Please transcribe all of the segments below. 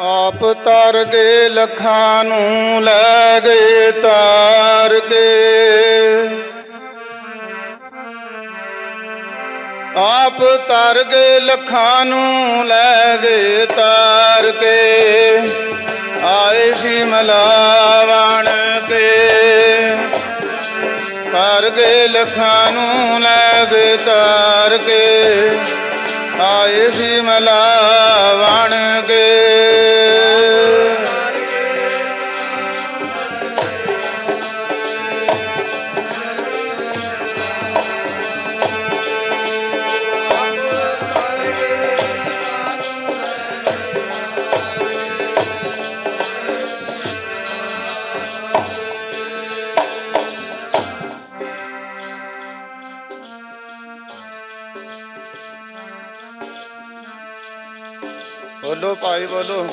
ਆਪ ਤਰ ਗਏ ਲਖਾਂ ਨੂੰ ਲੈ ਗਏ ਤਾਰ ਕੇ। ਆਪ ਤਰ ਗਏ ਲਖਾਂ ਨੂੰ ਲੈ ਗਏ ਤਾਰ ਕੇ। ਆਏ ਸੀ ਮਲਾਵਣ ਕੇ ਤਰ ਗਏ ਲਖਾਂ ਨੂੰ ਲੈ ਗਏ ਤਾਰ ਕੇ। ਆਏ ਸੀ ਮਲਾਵਣ ਬੋਲੋ ਭਾਈ, ਬੋਲੋ।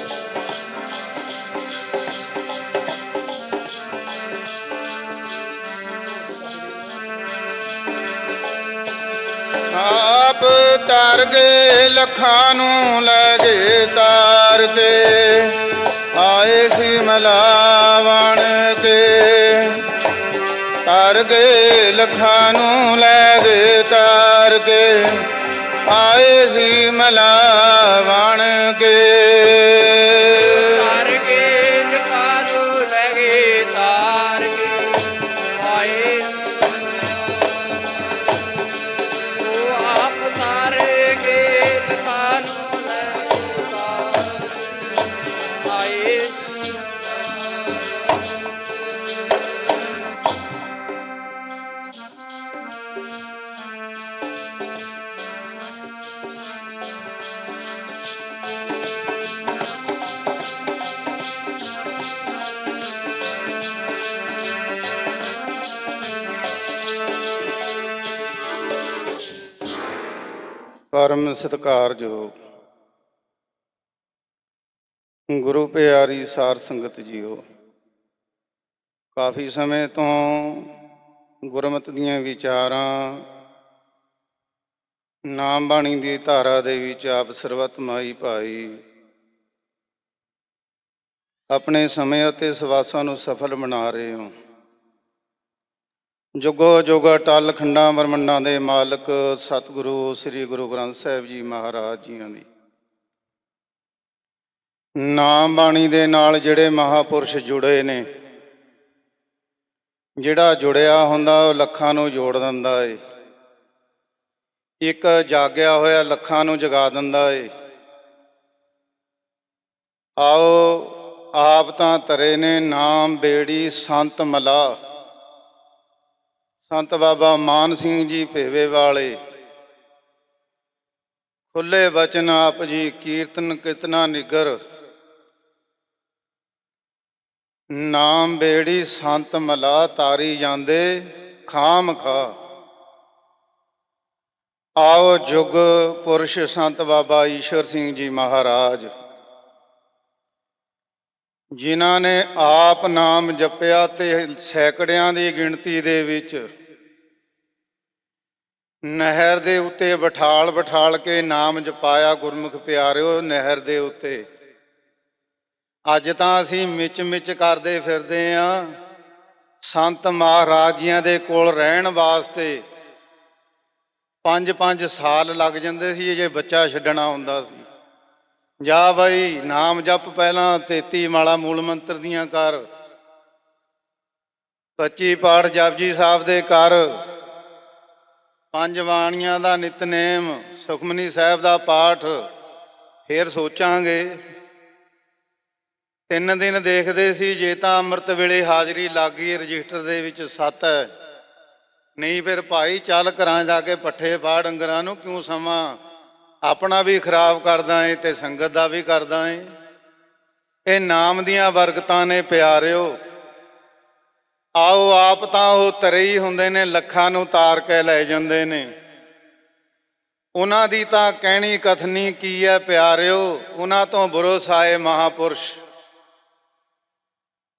ਆਪ ਤਰ ਗਏ ਲੱਖਾਂ ਨੂੰ ਲੈ ਗਏ ਤਾਰ ਕੇ ਆਏ ਸੀ ਮਲਾਵਣ ਕੇ ਤਰ ਗਏ ਲੱਖਾਂ ਨੂੰ ਲੈ ਗਏ ਤਾਰ ਕੇ ਆਏ ਸੀ ਮਲਾ ਕਰਮ ਸਤਿਕਾਰਯੋਗ ਗੁਰੂ ਪਿਆਰੀ ਸਾਰ ਸੰਗਤ ਜੀਓ, ਕਾਫੀ ਸਮੇਂ ਤੋਂ ਗੁਰਮਤਿ ਦੀਆਂ ਵਿਚਾਰਾਂ ਨਾਮ ਬਾਣੀ ਦੀ ਧਾਰਾ ਦੇ ਵਿੱਚ ਆਪ ਸਰਬੱਤ ਮਾਈ ਭਾਈ, ਆਪਣੇ ਸਮੇਂ ਅਤੇ ਸਵਾਸਾਂ ਨੂੰ ਸਫਲ ਬਣਾ ਰਹੇ ਹੋ। ਜੁਗੋ ਜੁਗ ਟਲ ਖੰਡਾਂ ਬ੍ਰਹਮੰਡਾਂ ਦੇ ਮਾਲਕ ਸਤਿਗੁਰੂ ਸ੍ਰੀ ਗੁਰੂ ਗ੍ਰੰਥ ਸਾਹਿਬ ਜੀ ਮਹਾਰਾਜ ਜੀਆਂ ਦੀ। ਨਾਮ ਬਾਣੀ ਦੇ ਨਾਲ ਜਿਹੜੇ ਮਹਾਪੁਰਸ਼ ਜੁੜੇ ਨੇ, ਜਿਹੜਾ ਜੁੜਿਆ ਹੁੰਦਾ ਉਹ ਲੱਖਾਂ ਨੂੰ ਜੋੜ ਦਿੰਦਾ ਏ। ਇੱਕ ਜਾਗਿਆ ਹੋਇਆ ਲੱਖਾਂ ਨੂੰ ਜਗਾ ਦਿੰਦਾ ਏ। ਆਓ ਆਪ ਤਾਂ ਤਰੇ ਨੇ ਨਾਮ ਬੇੜੀ ਸੰਤ ਮਲਾ। ਸੰਤ ਬਾਬਾ ਮਾਨ ਸਿੰਘ ਜੀ ਭੇਵੇ ਵਾਲੇ। ਖੁੱਲੇ ਵਚਨ ਆਪ ਜੀ ਕੀਰਤਨ ਕਿਤਨਾ ਨਿਗਰ। ਨਾਮ ਬੇੜੀ ਸੰਤ ਮਲਾ ਤਾਰੀ ਜਾਂਦੇ, ਖਾਮ ਖਾ। ਆਓ ਜੁਗ ਪੁਰਸ਼ ਸੰਤ ਬਾਬਾ ਈਸ਼ਵਰ ਸਿੰਘ ਜੀ ਮਹਾਰਾਜ। ਜਿਨ੍ਹਾਂ ਨੇ ਆਪ ਨਾਮ ਜਪਿਆ ਤੇ ਸੈਕੜਿਆਂ ਦੀ ਗਿਣਤੀ ਦੇ ਵਿੱਚ ਨਹਿਰ ਦੇ ਉੱਤੇ ਬਿਠਾਲ ਬਠਾਲ ਕੇ ਨਾਮ ਜਪਾਇਆ, ਗੁਰਮੁਖ ਪਿਆਰਿਓ, ਨਹਿਰ ਦੇ ਉੱਤੇ। ਅੱਜ ਤਾਂ ਅਸੀਂ ਮਿਚ ਮਿਚ ਕਰਦੇ ਫਿਰਦੇ ਆਂ। ਸੰਤ ਮਹਾਰਾਜੀਆਂ ਦੇ ਕੋਲ ਰਹਿਣ ਵਾਸਤੇ 5-5 ਸਾਲ ਲੱਗ ਜਾਂਦੇ ਸੀ, ਜੇ ਬੱਚਾ ਛੱਡਣਾ ਹੁੰਦਾ ਸੀ। ਜਾ ਬਈ ਨਾਮ ਜਪ ਪਹਿਲਾਂ 33 ਮਾਲਾ ਮੂਲ ਮੰਤਰ ਦੀਆਂ ਕਰ। 25 ਪਾਠ ਜਪਜੀ ਸਾਹਿਬ ਦੇ ਕਰ। ਪੰਜ ਬਾਣੀਆਂ ਦਾ ਨਿਤਨੇਮ ਸੁਖਮਨੀ ਸਾਹਿਬ ਦਾ ਪਾਠ, ਫੇਰ ਸੋਚਾਂਗੇ। ਤਿੰਨ ਦਿਨ ਦੇਖਦੇ ਸੀ ਜੇ ਤਾਂ ਅੰਮ੍ਰਿਤ ਵੇਲੇ ਹਾਜ਼ਰੀ ਲੱਗ ਗਈ, ਰਜਿਸਟਰ ਦੇ ਵਿੱਚ 7 ਹੈ। ਨਹੀਂ ਫਿਰ ਭਾਈ ਚੱਲ ਘਰਾਂ ਜਾ ਕੇ ਪੱਠੇ ਪਾ ਡੰਗਰਾਂ ਨੂੰ ਕਿਉਂ ਸਮਾਂ? ਆਪਣਾ ਵੀ ਖਰਾਬ ਕਰਦਾ ਏ ਤੇ ਸੰਗਤ ਦਾ ਵੀ ਕਰਦਾ ਏ। ਇਹ ਨਾਮ ਦੀਆਂ ਬਰਕਤਾਂ ਨੇ ਪਿਆਰਿਓ। ਆਓ ਆਪ ਤਾਂ ਉਹ ਤਰੇ ਹੀ ਹੁੰਦੇ ਨੇ, ਲੱਖਾਂ ਨੂੰ ਤਾਰ ਕੇ ਲੈ ਜਾਂਦੇ ਨੇ। ਉਹਨਾਂ ਦੀ ਤਾਂ ਕਹਿਣੀ ਕਥਨੀ ਕੀ ਹੈ ਪਿਆਰਿਓ? ਉਹਨਾਂ ਤੋਂ ਬਰੋਸਾਏ ਮਹਾਪੁਰਸ਼।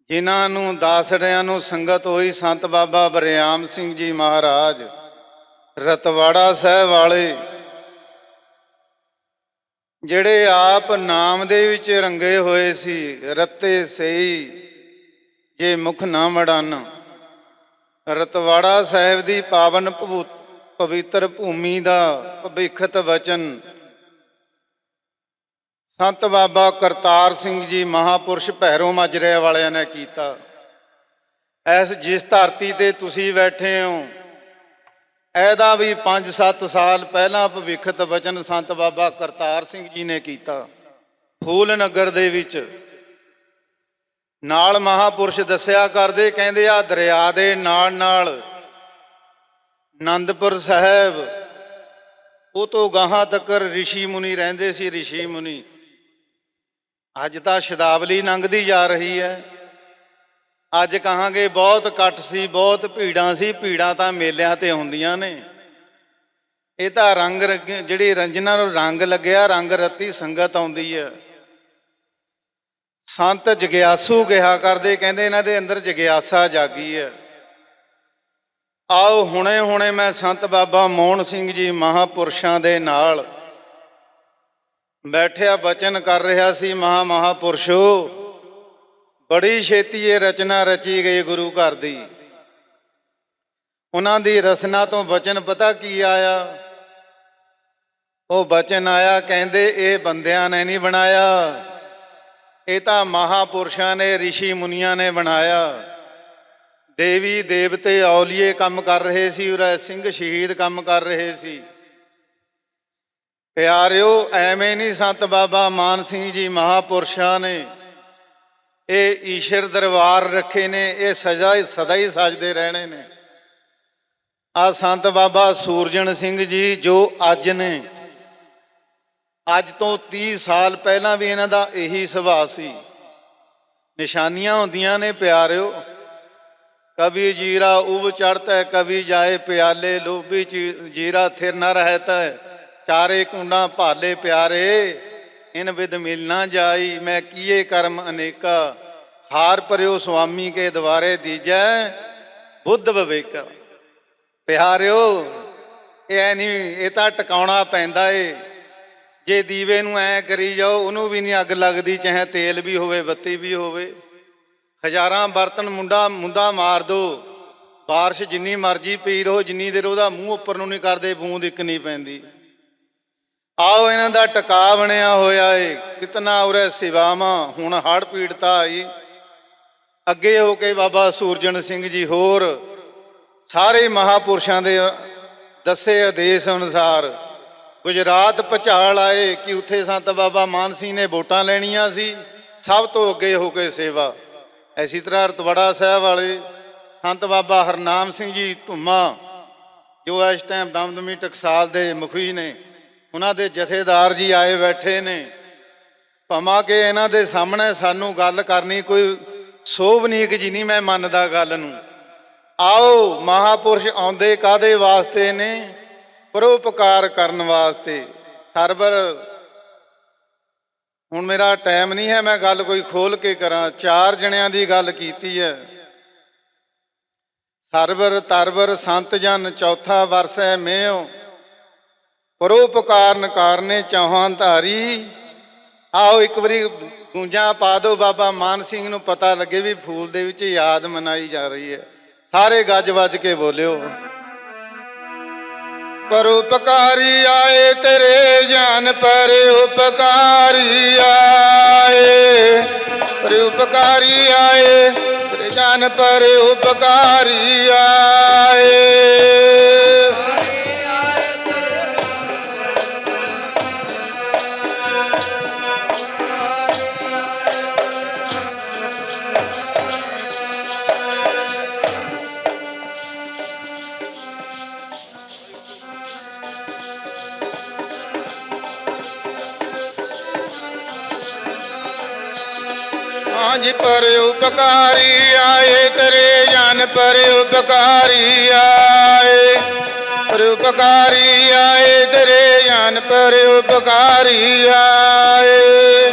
ਜਿਨ੍ਹਾਂ ਨੂੰ ਦਾਸੜਿਆਂ ਨੂੰ ਸੰਗਤ ਹੋਈ ਸੰਤ ਬਾਬਾ ਬਰਿਆਮ ਸਿੰਘ ਜੀ ਮਹਾਰਾਜ, ਰਤਵਾੜਾ ਸਾਹਿਬ ਵਾਲੇ ਜਿਹੜੇ ਆਪ ਨਾਮ ਦੇ ਵਿੱਚ ਰੰਗੇ ਹੋਏ ਸੀ, ਰੱਤੇ ਸਹੀ, ਜੇ ਮੁਖ ਨਾ ਮੜਨ ਰਤਵਾੜਾ ਸਾਹਿਬ ਦੀ ਪਾਵਨ ਭੂ- ਪਵਿੱਤਰ ਭੂਮੀ ਦਾ ਭਵਿੱਖਤ ਵਚਨ। ਸੰਤ ਬਾਬਾ ਕਰਤਾਰ ਸਿੰਘ ਜੀ ਮਹਾਪੁਰਸ਼ ਭੈਰੋ ਮਾਜਰੇ ਵਾਲਿਆਂ ਨੇ ਕੀਤਾ। ਐਸ ਜਿਸ ਧਰਤੀ ਤੇ ਤੁਸੀਂ ਬੈਠੇ ਹੋ ਇਹਦਾ ਵੀ 5-7 ਸਾਲ ਪਹਿਲਾਂ ਭਵਿੱਖਤ ਵਚਨ ਸੰਤ ਬਾਬਾ ਕਰਤਾਰ ਸਿੰਘ ਜੀ ਨੇ ਕੀਤਾ ਫੂਲ ਨਗਰ ਦੇ ਵਿੱਚ ਨਾਲ ਮਹਾਪੁਰਸ਼ ਦੱਸਿਆ ਕਰਦੇ ਕਹਿੰਦੇ ਆ ਦਰਿਆ ਦੇ ਨਾਲ ਨਾਲ ਆਨੰਦਪੁਰ ਸਾਹਿਬ ਉਹ ਤੋਂ ਗਾਹਾਂ ਤੱਕ ઋષਿ ਮੁਨੀ ਰਹਿੰਦੇ ਸੀ ઋષਿ ਮੁਨੀ ਅੱਜ ਤਾਂ ਸ਼ਦਾਵਲੀ ਲੰਘਦੀ ਜਾ ਰਹੀ ਹੈ ਅੱਜ ਕਹਾਂਗੇ ਬਹੁਤ ਇਕੱਠ ਸੀ, ਬਹੁਤ ਭੀੜਾਂ ਸੀ, ਭੀੜਾਂ ਤਾਂ ਮੇਲਿਆਂ ਤੇ ਹੁੰਦੀਆਂ ਨੇ। ਇਹ ਤਾਂ ਰੰਗ ਰੰਗ- ਜਿਹੜੀ ਰੰਜਨਾ ਨੂੰ ਰੰਗ ਲੱਗਿਆ, ਰੰਗ ਰਤੀ ਸੰਗਤ ਆਉਂਦੀ ਹੈ ਸੰਤ ਜਗਿਆਸੂ ਕਿਹਾ ਕਰਦੇ, ਕਹਿੰਦੇ ਇਹਨਾਂ ਦੇ ਅੰਦਰ ਜਗਿਆਸਾ ਜਾਗੀ ਹੈ ਆਓ ਹੁਣੇ ਹੁਣੇ ਮੈਂ ਸੰਤ ਬਾਬਾ ਮੋਹਨ ਸਿੰਘ ਜੀ ਮਹਾਪੁਰਸ਼ਾਂ ਦੇ ਨਾਲ ਬੈਠਿਆ, ਬਚਨ ਕਰ ਰਿਹਾ ਸੀ, ਮਹਾ ਮਹਾਪੁਰਸ਼ੋ। ਬੜੀ ਛੇਤੀ ਇਹ ਰਚਨਾ ਰਚੀ ਗਈ ਗੁਰੂ ਘਰ ਦੀ। ਉਹਨਾਂ ਦੀ ਰਸਨਾ ਤੋਂ ਬਚਨ ਪਤਾ ਕੀ ਆਇਆ? ਉਹ ਬਚਨ ਆਇਆ, ਕਹਿੰਦੇ ਇਹ ਬੰਦਿਆਂ ਨੇ ਨਹੀਂ ਬਣਾਇਆ। ਇਹ ਤਾਂ ਮਹਾਪੁਰਸ਼ਾਂ ਨੇ ઋષਿ ਮੁਨੀਆਂ ਨੇ ਬਣਾਇਆ। ਦੇਵੀ ਦੇਵਤੇ ਔਲੀਏ ਕੰਮ ਕਰ ਰਹੇ ਸੀ, ਉਰੇ ਸਿੰਘ ਸ਼ਹੀਦ ਕੰਮ ਕਰ ਰਹੇ ਸੀ। ਪਿਆਰਿਓ, ਐਵੇਂ ਨਹੀਂ ਸੰਤ ਬਾਬਾ ਮਾਨ ਸਿੰਘ ਜੀ ਮਹਾਪੁਰਸ਼ਾਂ ਨੇ ਇਹ ਈਸ਼ਰ ਦਰਬਾਰ ਰੱਖੇ ਨੇ, ਇਹ ਸਜ਼ਾ ਹੀ ਸਦਾ ਹੀ ਸਜਦੇ ਰਹਿਣੇ ਨੇ। ਆ ਸੰਤ ਬਾਬਾ ਸੂਰਜਨ ਸਿੰਘ ਜੀ ਜੋ ਅੱਜ ਨੇ, ਅੱਜ ਤੋਂ 30 ਸਾਲ ਪਹਿਲਾਂ ਵੀ ਇਹਨਾਂ ਦਾ ਇਹੀ ਸੁਭਾਅ ਸੀ। ਨਿਸ਼ਾਨੀਆਂ ਹੁੰਦੀਆਂ ਨੇ, ਪਿਆਰਿਓ। ਕਵੀ ਜੀਰਾ ਉਬ ਚੜਤਾ ਕਵੀ ਜਾਏ ਪਿਆਲੇ, ਲੋਭੀ ਜੀਰਾ ਥਿਰ ਨਾ ਰਹਤਾ, ਚਾਰੇ ਕੁੰਡਾ ਭਾਲੇ ਪਿਆਰੇ। ਇਨ ਵਿਦ ਮਿਲ ਨਾ ਜਾਈ, ਮੈਂ ਕੀਏ ਕਰਮ ਅਨੇਕਾ? ਹਾਰ ਪਰਿਓ ਸੁਆਮੀ ਕੇ ਦਵਾਰੇ ਦੀਜੈ, ਬੁੱਧ ਵਿਵੇਕ। ਪਿਆਰਿਓ, ਇਹ ਨਹੀਂ ਇਹ ਤਾਂ ਟਿਕਾਉਣਾ ਪੈਂਦਾ ਏ। ਜੇ ਦੀਵੇ ਨੂੰ ਐ ਕਰੀ ਜਾਓ, ਉਹਨੂੰ ਵੀ ਨਹੀਂ ਅੱਗ ਲੱਗਦੀ, ਚਾਹੇ ਤੇਲ ਵੀ ਹੋਵੇ, ਬੱਤੀ ਵੀ ਹੋਵੇ। ਹਜ਼ਾਰਾਂ ਬਰਤਨ ਮੁੰਡਾ, ਮੁੰਦਾ ਮਾਰ ਦੋ। بارش ਜਿੰਨੀ ਮਰਜ਼ੀ ਪਈ ਰਹੋ, ਜਿੰਨੀ ਦੇਰ ਉਹਦਾ ਮੂੰਹ ਉੱਪਰ ਨੂੰ ਨਹੀਂ ਕਰਦੇ, ਬੂੰਦ ਇੱਕ ਨਹੀਂ ਪੈਂਦੀ। ਆਓ ਇਹਨਾਂ ਦਾ ਟਿਕਾ ਬਣਿਆ ਹੋਇਆ ਏ, ਕਿਤਨਾ ਉਰੇ ਸਿਵਾਵਾਂ, ਹੁਣ ਹੜ ਪੀੜਤਾ ਆਈ ਅੱਗੇ ਹੋ ਕੇ ਬਾਬਾ ਸੂਰਜਨ ਸਿੰਘ ਜੀ ਹੋਰ, ਸਾਰੇ ਮਹਾਪੁਰਸ਼ਾਂ ਦੇ ਦੱਸੇ ਆਦੇਸ਼ ਅਨੁਸਾਰ, ਗੁਜਰਾਤ ਭਚਾਲ ਆਏ ਕਿ ਉੱਥੇ ਸੰਤ ਬਾਬਾ ਮਾਨ ਸਿੰਘ ਨੇ ਵੋਟਾਂ ਲੈਣੀਆਂ ਸੀ, ਸਭ ਤੋਂ ਅੱਗੇ ਹੋ ਕੇ ਸੇਵਾ। ਐਸੀ ਤਰ੍ਹਾਂ ਰਤਵੜਾ ਸਾਹਿਬ ਵਾਲੇ ਸੰਤ ਬਾਬਾ ਹਰਨਾਮ ਸਿੰਘ ਜੀ ਧੁੰਮਾ, ਜੋ ਇਸ ਟਾਈਮ ਦਮਦਮੀ ਟਕਸਾਲ ਦੇ ਮੁਖੀ ਨੇ ਉਹਨਾਂ ਦੇ ਜਥੇਦਾਰ ਜੀ ਆਏ ਬੈਠੇ ਨੇ। ਭਮਾ ਕਿ ਇਹਨਾਂ ਦੇ ਸਾਹਮਣੇ ਸਾਨੂੰ ਗੱਲ ਕਰਨੀ ਕੋਈ ਸੋਭਨੀਕ ਜੀ ਨਹੀਂ ਮੈਂ ਮੰਨਦਾ ਗੱਲ ਨੂੰ। ਆਓ ਮਹਾਪੁਰਸ਼ ਆਉਂਦੇ ਕਾਦੇ ਵਾਸਤੇ ਨੇ? ਪਰਉਪਕਾਰ ਕਰਨ ਵਾਸਤੇ। ਸਰਵਰ ਹੁਣ ਮੇਰਾ ਟਾਈਮ ਨਹੀਂ ਹੈ, ਮੈਂ ਗੱਲ ਕੋਈ ਖੋਲ ਕੇ ਕਰਾਂ। ਚਾਰ ਜਣਿਆਂ ਦੀ ਗੱਲ ਕੀਤੀ ਹੈ। ਸਰਵਰ ਤਰਵਰ ਸੰਤ ਜਨ, ਚੌਥਾ ਵਰਸ ਹੈ ਮੇਓ ਪਰਉਪਕਾਰਨ ਕਾਰਨੇ ਚਾਹਾਂ ਧਾਰੀ। ਆਓ ਇੱਕ ਵਾਰੀ ਗੂੰਜਾਂ ਪਾ ਦਿਓ। ਬਾਬਾ ਮਾਨ ਸਿੰਘ ਨੂੰ ਪਤਾ ਲੱਗੇ ਵੀ ਫੂਲ ਦੇ ਵਿੱਚ ਯਾਦ ਮਨਾਈ ਜਾ ਰਹੀ ਹੈ। ਸਾਰੇ ਗੱਜ ਵੱਜ ਕੇ ਬੋਲਿਓ। ਪਰਉਪਕਾਰੀ ਆਏ, ਤੇਰੇ ਜਾਨ ਪਰ ਉਪਕਾਰੀ ਆਏ। ਪਰਉਪਕਾਰੀ ਆਏ, ਤੇਰੇ ਜਾਨ ਪਰ ਉਪਕਾਰੀ ਆਏ। ਪਰ ਉਪਕਾਰੀ ਆਏ, ਤੇਰੇ ਜਾਨ ਪਰ ਉਪਕਾਰੀ ਆਏ। ਪਰ ਉਪਕਾਰੀ ਆਏ, ਤੇਰੇ ਜਾਨ ਪਰ ਉਪਕਾਰੀ ਆਏ।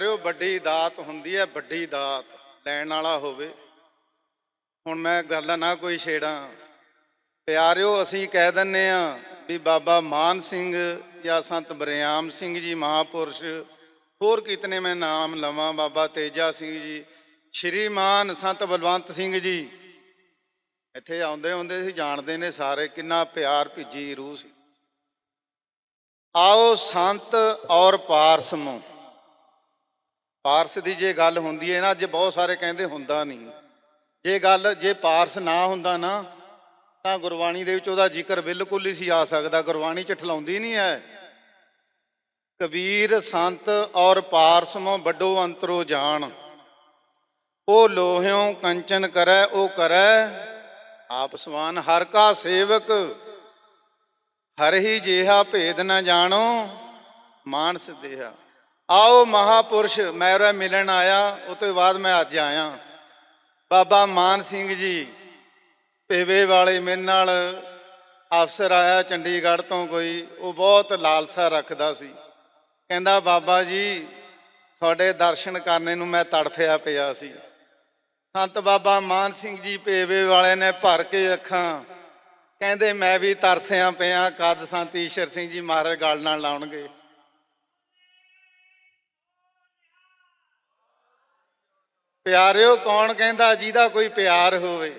ਪਿਆਰਿਓ, ਵੱਡੀ ਦਾਤ ਹੁੰਦੀ ਹੈ, ਵੱਡੀ ਦਾਤ। ਲੈਣ ਵਾਲਾ ਹੋਵੇ। ਹੁਣ ਮੈਂ ਗੱਲ ਨਾ ਕੋਈ ਛੇੜਾਂ। ਪਿਆਰਿਓ, ਅਸੀਂ ਕਹਿ ਦਿੰਨੇ ਆ ਵੀ ਬਾਬਾ ਮਾਨ ਸਿੰਘ ਜਾਂ ਸੰਤ ਬਰਿਆਮ ਸਿੰਘ ਜੀ ਮਹਾਪੁਰਸ਼, ਹੋਰ ਕਿਤਨੇ ਮੈਂ ਨਾਮ ਲਵਾਂ, ਬਾਬਾ ਤੇਜਾ ਸਿੰਘ ਜੀ ਸ਼੍ਰੀਮਾਨ ਸੰਤ ਬਲਵੰਤ ਸਿੰਘ ਜੀ। ਇੱਥੇ ਆਉਂਦੇ ਹੁੰਦੇ ਸੀ, ਜਾਣਦੇ ਨੇ ਸਾਰੇ, ਕਿੰਨਾ ਪਿਆਰ ਭਿੱਜੀ ਰੂਹ ਸੀ। ਆਓ ਸੰਤ ਔਰ ਪਾਰਸਮੋ ਪਾਰਸ ਦੀ ਜੇ ਗੱਲ ਹੁੰਦੀ ਹੈ ਨਾ, ਅੱਜ ਬਹੁਤ ਸਾਰੇ ਕਹਿੰਦੇ ਹੁੰਦਾ ਨਹੀਂ। ਜੇ ਗੱਲ, ਜੇ ਪਾਰਸ ਨਾ ਹੁੰਦਾ ਨਾ, ਤਾਂ ਗੁਰਬਾਣੀ ਦੇ ਵਿੱਚ ਉਹਦਾ ਜ਼ਿਕਰ ਬਿਲਕੁਲ ਹੀ ਸੀ ਆ ਸਕਦਾ। ਗੁਰਬਾਣੀ ਚ ਠਲਾਉਂਦੀ ਨਹੀਂ ਹੈ। ਕਬੀਰ, ਸੰਤ ਔਰ ਪਾਰਸ ਮੋ ਵੱਡੋ ਅੰਤਰੋ ਜਾਣ। ਉਹ ਲੋਹਿਓ ਕੰਚਨ ਕਰੈ, ਉਹ ਕਰੈ, ਆਪ ਸਵਾਨ ਹਰ ਕਾ ਸੇਵਕ। ਹਰ ਹੀ ਜਿਹਾ ਭੇਦ ਨਾ ਜਾਣੋ, ਮਾਨਸ ਦੇਹਾ। ਆਓ ਮਹਾਪੁਰਸ਼ ਮੈਰਾ ਮਿਲਣ ਆਇਆ ਉਹ ਤੋਂ ਬਾਅਦ ਮੈਂ ਅੱਜ ਆਇਆ। ਬਾਬਾ ਮਾਨ ਸਿੰਘ ਜੀ, ਪੇਵੇ ਵਾਲੇ ਮੇਰੇ ਨਾਲ ਅਫਸਰ ਆਇਆ ਚੰਡੀਗੜ੍ਹ ਤੋਂ ਕੋਈ, ਉਹ ਬਹੁਤ ਲਾਲਸਾ ਰੱਖਦਾ ਸੀ। ਕਹਿੰਦਾ, ਬਾਬਾ ਜੀ, ਤੁਹਾਡੇ ਦਰਸ਼ਨ ਕਰਨੇ ਨੂੰ ਮੈਂ ਤੜਫਿਆ ਪਿਆ ਸੀ। ਸੰਤ ਬਾਬਾ ਮਾਨ ਸਿੰਘ ਜੀ ਪੇਵੇ ਵਾਲੇ ਨੇ ਭਰ ਕੇ ਅੱਖਾਂ, ਕਹਿੰਦੇ, ਮੈਂ ਵੀ ਤਰਸਿਆ ਪਿਆ, ਕਦ ਸੰਤ ਈਸ਼ਰ ਸਿੰਘ ਜੀ ਮਹਾਰਾਜ ਗੱਲ ਨਾਲ ਲਾਉਣਗੇ? ਪਿਆਰਿਓ, ਕੌਣ ਕਹਿੰਦਾ ਜਿਹਦਾ ਕੋਈ ਪਿਆਰ ਹੋਵੇ?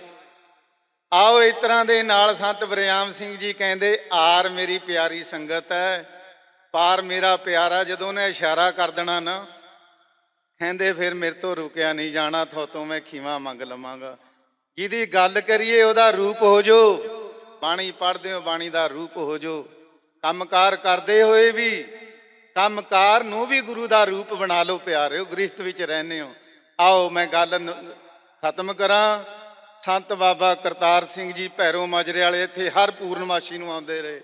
ਆਓ ਇਸ ਤਰ੍ਹਾਂ ਦੇ ਨਾਲ ਸੰਤ ਬਰਿਆਮ ਸਿੰਘ ਜੀ ਕਹਿੰਦੇ, ਆਰ ਮੇਰੀ ਪਿਆਰੀ ਸੰਗਤ ਹੈ ਪਾਰ ਮੇਰਾ ਪਿਆਰਾ, ਜਦੋਂ ਉਹਨੇ ਇਸ਼ਾਰਾ ਕਰ ਦੇਣਾ ਨਾ, ਕਹਿੰਦੇ ਫਿਰ ਮੇਰੇ ਤੋਂ ਰੁਕਿਆ ਨਹੀਂ ਜਾਣਾ, ਥੋਤੋਂ ਮੈਂ ਖੀਵਾ ਮੰਗ ਲਵਾਂਗਾ। ਜਿਹਦੀ ਗੱਲ ਕਰੀਏ, ਉਹਦਾ ਰੂਪ ਹੋ ਜੋ। ਬਾਣੀ ਪੜ੍ਹਦੇ ਹੋ, ਬਾਣੀ ਦਾ ਰੂਪ ਹੋ ਜੋ। ਕੰਮਕਾਰ ਕਰਦੇ ਹੋਏ ਵੀ, ਕੰਮਕਾਰ ਨੂੰ ਵੀ ਗੁਰੂ ਦਾ ਰੂਪ ਬਣਾ ਲਓ, ਪਿਆਰਿਓ ਗ੍ਰਸਤ ਵਿੱਚ ਰਹਿੰਦੇ ਹੋ। ਆਓ ਮੈਂ ਗੱਲ ਖਤਮ ਕਰਾਂ। ਸੰਤ ਬਾਬਾ ਕਰਤਾਰ ਸਿੰਘ ਜੀ ਭੈਰੋ ਮਾਜਰੇ ਵਾਲੇ ਇੱਥੇ ਹਰ ਪੂਰਨਮਾਸ਼ੀ ਨੂੰ ਆਉਂਦੇ ਰਹੇ।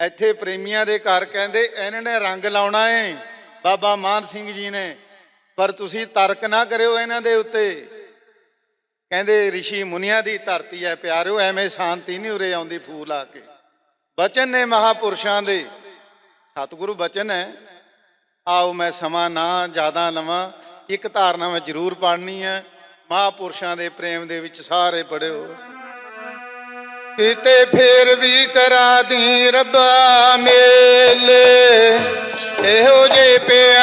ਇੱਥੇ ਪ੍ਰੇਮੀਆਂ ਦੇ ਘਰ ਕਹਿੰਦੇ, ਇਹਨਾਂ ਨੇ ਰੰਗ ਲਾਉਣਾ ਏ, ਬਾਬਾ ਮਾਨ ਸਿੰਘ ਜੀ ਨੇ। ਪਰ ਤੁਸੀਂ ਤਰਕ ਨਾ ਕਰਿਓ ਇਹਨਾਂ ਦੇ ਉੱਤੇ। ਕਹਿੰਦੇ, ਰਿਸ਼ੀ ਮੁਨੀਆਂ ਦੀ ਧਰਤੀ ਹੈ ਪਿਆਰਿਓ, ਐਵੇਂ ਸ਼ਾਂਤੀ ਨਹੀਂ ਉਰੇ ਆਉਂਦੀ ਫੂਲ ਆ ਕੇ। ਬਚਨ ਨੇ ਮਹਾਪੁਰਸ਼ਾਂ ਦੇ। ਸਤਿਗੁਰੂ ਬਚਨ ਹੈ ਆਓ ਮੈਂ ਸਮਾਂ ਨਾ ਜ਼ਿਆਦਾ ਲਵਾਂ। ਇੱਕ ਧਾਰਨਾ ਮੈਂ ਜ਼ਰੂਰ ਪੜ੍ਹਨੀ ਹੈ। ਮਹਾਪੁਰਸ਼ਾਂ ਦੇ ਪ੍ਰੇਮ ਦੇ ਵਿੱਚ ਸਾਰੇ ਪੜਿਓ ਕਿਤੇ ਫੇਰ ਵੀ ਕਰਾ ਦੀ ਰੱਬਾ ਮੇਲੇ, ਇਹੋ ਜੇ ਪਿਆ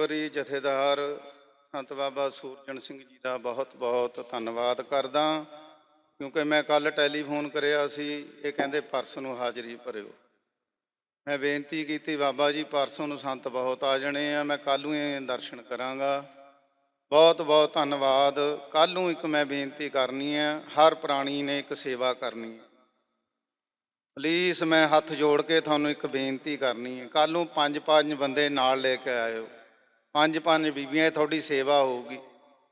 ਫਿਰ ਵਾਰੀ ਜਥੇਦਾਰ ਸੰਤ ਬਾਬਾ ਸੂਰਜਨ ਸਿੰਘ ਜੀ ਦਾ ਬਹੁਤ ਬਹੁਤ ਧੰਨਵਾਦ ਕਰਦਾ, ਕਿਉਂਕਿ ਮੈਂ ਕੱਲ ਟੈਲੀਫੋਨ ਕਰਿਆ ਸੀ, ਇਹ ਕਹਿੰਦੇ ਪਰਸੋਂ ਨੂੰ ਹਾਜ਼ਰੀ ਭਰਿਓ। ਮੈਂ ਬੇਨਤੀ ਕੀਤੀ, ਬਾਬਾ ਜੀ ਪਰਸੋਂ ਨੂੰ ਸੰਤ ਬਹੁਤ ਆ ਜਾਣੇ ਆ, ਮੈਂ ਕੱਲ ਨੂੰ ਇਹ ਦਰਸ਼ਨ ਕਰਾਂਗਾ। ਬਹੁਤ ਬਹੁਤ ਧੰਨਵਾਦ ਕੱਲ ਨੂੰ ਇੱਕ ਮੈਂ ਬੇਨਤੀ ਕਰਨੀ ਹੈ ਹਰ ਪ੍ਰਾਣੀ ਨੇ ਇੱਕ ਸੇਵਾ ਕਰਨੀ ਹੈ ਪਲੀਜ਼ ਮੈਂ ਹੱਥ ਜੋੜ ਕੇ ਤੁਹਾਨੂੰ ਇੱਕ ਬੇਨਤੀ ਕਰਨੀ ਹੈ ਕੱਲ ਨੂੰ ਪੰਜ ਪੰਜ ਬੰਦੇ ਨਾਲ ਲੈ ਕੇ ਆਇਓ। ਪੰਜ ਪੰਜ ਬੀਬੀਆਂ, ਇਹ ਤੁਹਾਡੀ ਸੇਵਾ ਹੋਊਗੀ।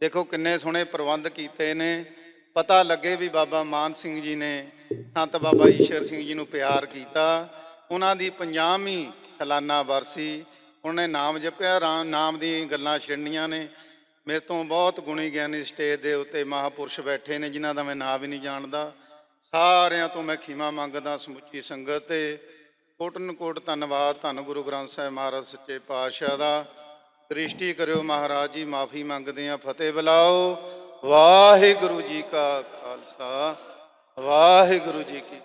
ਦੇਖੋ ਕਿੰਨੇ ਸੋਹਣੇ ਪ੍ਰਬੰਧ ਕੀਤੇ ਨੇ। ਪਤਾ ਲੱਗੇ ਵੀ ਬਾਬਾ ਮਾਨ ਸਿੰਘ ਜੀ ਨੇ, ਸੰਤ ਬਾਬਾ ਈਸ਼ਰ ਸਿੰਘ ਜੀ ਨੂੰ ਪਿਆਰ ਕੀਤਾ। ਉਹਨਾਂ ਦੀ 50ਵੀਂ ਸਾਲਾਨਾ ਵਰਸੀ ਉਹਨੇ ਨਾਮ ਜਪਿਆ, ਰਾਮ, ਨਾਮ ਦੀ ਗੱਲਾਂ ਛਿੜਨੀਆਂ ਨੇ। ਮੇਰੇ ਤੋਂ ਬਹੁਤ ਗੁਣੀ ਗਿਆਨੀ ਸਟੇਜ ਦੇ ਉੱਤੇ ਮਹਾਪੁਰਸ਼ ਬੈਠੇ ਨੇ, ਜਿਨ੍ਹਾਂ ਦਾ ਮੈਂ ਨਾਮ ਵੀ ਨਹੀਂ ਜਾਣਦਾ। ਸਾਰਿਆਂ ਤੋਂ ਮੈਂ ਖਿਮਾ ਮੰਗਦਾ, ਸਮੁੱਚੀ ਸੰਗਤ ਤੇ। ਕੋਟਨ ਕੋਟ ਧੰਨਵਾਦ, ਧੰਨ ਗੁਰੂ ਗ੍ਰੰਥ ਸਾਹਿਬ ਮਹਾਰਾਜ, ਸੱਚੇ ਪਾਤਸ਼ਾਹ ਦਾ। ਦ੍ਰਿਸ਼ਟੀ ਕਰਿਓ ਮਹਾਰਾਜ ਜੀ, ਮਾਫੀ ਮੰਗਦੇ ਆ ਫਤਿਹ ਬੁਲਾਓ। ਵਾਹਿਗੁਰੂ ਜੀ ਕਾ ਖਾਲਸਾ, ਵਾਹਿਗੁਰੂ ਜੀ ਕੀ